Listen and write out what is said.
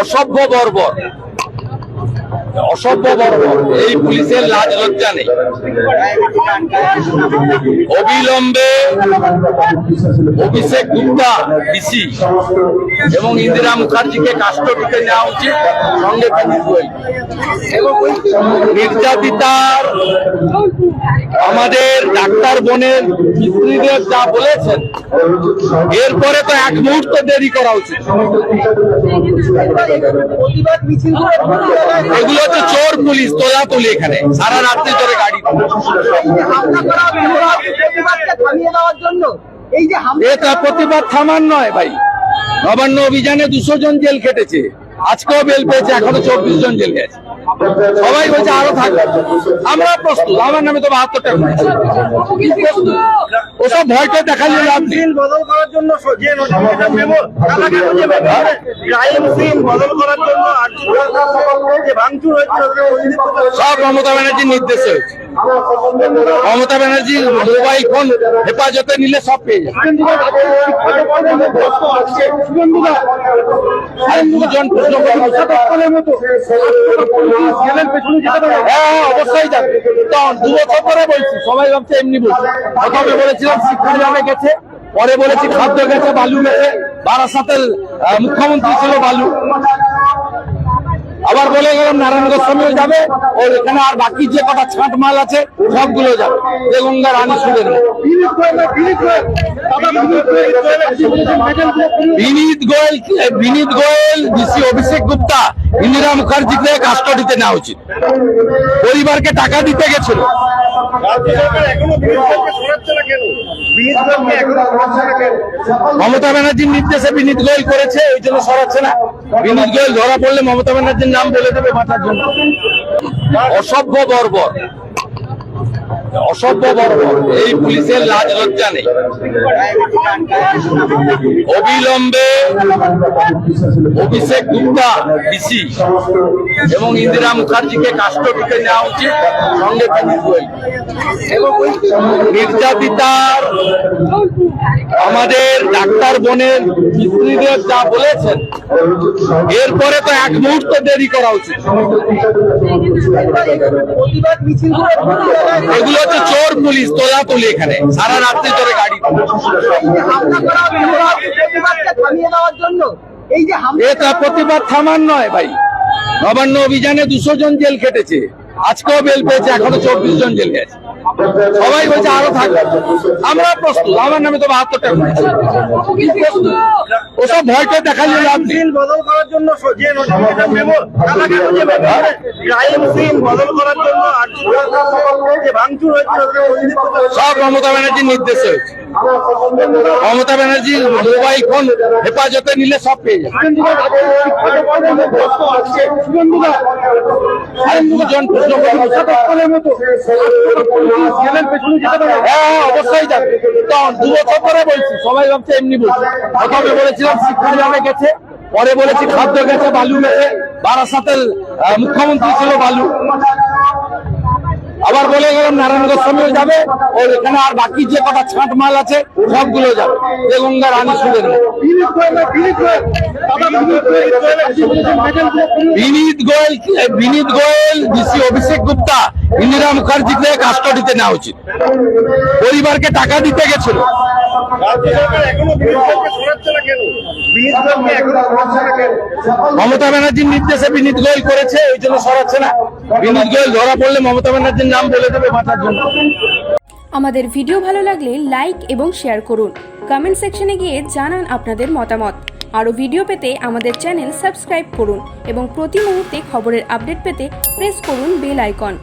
অসভ্য বর্বর। অসভ্য বর্বর। এই পুলিশের লাজ লজ্জা নেই। অবিলম্বে অভিষেক গুপ্তা ডিসি এবং ইন্দিরা মুখার্জিকে কাস্টডিতে নেওয়া উচিত। সঙ্গে নির্যাতিতার আমাদের ডাক্তার বোনের পিতৃদেব যা বলেছেন, এরপরে তো এক মুহূর্ত দেরি করা উচিত। এগুলো হচ্ছে চোর, পুলিশ তোলা তুলি এখানে। সারা রাত্রি ধরে গাড়ি এটা প্রতিবাদ থামার নয় ভাই। নবান্ন অভিযানে দুশো জন জেল খেটেছে। আজকেও বেল পেয়েছে, এখনও চব্বিশ জন জেল গেছে সবাই বলছে আরও থাকবে। আমরা প্রস্তুত, আমার নামে তো বাহাত্তর টাকা প্রস্তুত। ওসব ভয়টা দেখালে লাভ নেই। সিন বদল করার জন্য সব মমতা ব্যানার্জির নির্দেশে। হয়েছে মমতা ব্যানার্জি মোবাইল ফোন হেফাজতে নিলে সব হ্যাঁ হ্যাঁ, অবশ্যই দু পরে বলছি এমনি বলেছিলাম শিক্ষা গেছে পরে বলেছি খাদ্য গেছে বালু গেছে বারাসাতের মুখ্যমন্ত্রী ছিল বালু। আবার বলে গেলাম নারায়ণ গোস্বামীও যাবে ওর এখানে আর বাকি যে কটা ছাঁট মাল আছে, সবগুলো যাবে। যে গঙ্গা রানী সুদের বিনীত গোয়েল বিনীত গোয়েল, ডিসি অভিষেক গুপ্তা, ইন্দিরা মুখার্জিকে কাস্টডিতে নেওয়া উচিত। পরিবারকে টাকা দিতে গেছিল। মমতা ব্যানার্জির নির্দেশে বিনীত গোয়েল করেছে ওই জন্য সরাচ্ছে না। বিনীত গোয়েল ধরা পড়লে মমতা ব্যানার্জির নাম বলে দেবে মাথার জন্য। অসভ্য বর্বর। অসভ্য এই পুলিশের লাজ লজ্জা নেই। অবিলম্বে অভিষেক গুপ্তা এবং ইন্দিরা মুখার্জিকে নেওয়া উচিত। সঙ্গে নির্যাতিতার আমাদের ডাক্তার বোনের পিতৃদেব যা বলেছেন, এরপরে তো এক মুহূর্ত দেরি করা উচিত। এগুলো হচ্ছে চোর পুলিশ, তোলা তুলি এখানে। সারা রাত্রি ধরে গাড়ি। এটা প্রতিবাদ থামার নয় ভাই। নবান্ন অভিযানে দুশো জন জেল খেটেছে। আজকেও বেল পেয়েছে, এখনও চব্বিশ জন জেল গেছে সবাই বলছে আরও থাকবে আমরা প্রস্তুত আমার নামে তো বাহাত্তর টাকা ওসব ভয়টা দেখা যায় সিন বদল করার জন্য সব মমতা ব্যানার্জির নির্দেশে হয়েছে। মমতা ব্যানার্জি মোবাইল ফোন হেফাজতে নিলে সব পেয়ে হ্যাঁ হ্যাঁ, অবশ্যই দু বলছি সবাই ভাবছে এমনি বলছি। প্রথমে বলেছিলাম শিক্ষা বিভাগে গেছে পরে বলেছি খাদ্য গেছে বালু গেছে বারাসাতের মুখ্যমন্ত্রী ছিল বালু। আবার বলে গেলাম নারায়ণ গোস্বামীও যাবে ও এখানে আর বাকি যে কটা ছাঁট মাল আছে, সবগুলো যাবে। যে গঙ্গা রানী সুদের বিনীত গোয়েল বিনীত গোয়েল, ডিসি অভিষেক গুপ্তা, ইন্দিরা মুখার্জিকে কাস্টডিতে নেওয়া উচিত। পরিবারকে টাকা দিতে গেছিল। মমতা ব্যানার্জির নির্দেশে বিনীত গোয়েল করেছে ওই জন্য সরাচ্ছে না। বিনীত গোয়েল ধরা পড়লে মমতা ব্যানার্জির নাম বলে দেবে বাঁচার জন্য। আমাদের ভিডিও ভালো লাগলে লাইক এবং শেয়ার করুন। কমেন্ট সেকশনে গিয়ে জানান আপনাদের মতামত। আরও ভিডিও পেতে আমাদের চ্যানেল সাবস্ক্রাইব করুন এবং প্রতি মুহূর্তে খবরের আপডেট পেতে প্রেস করুন বেল আইকন।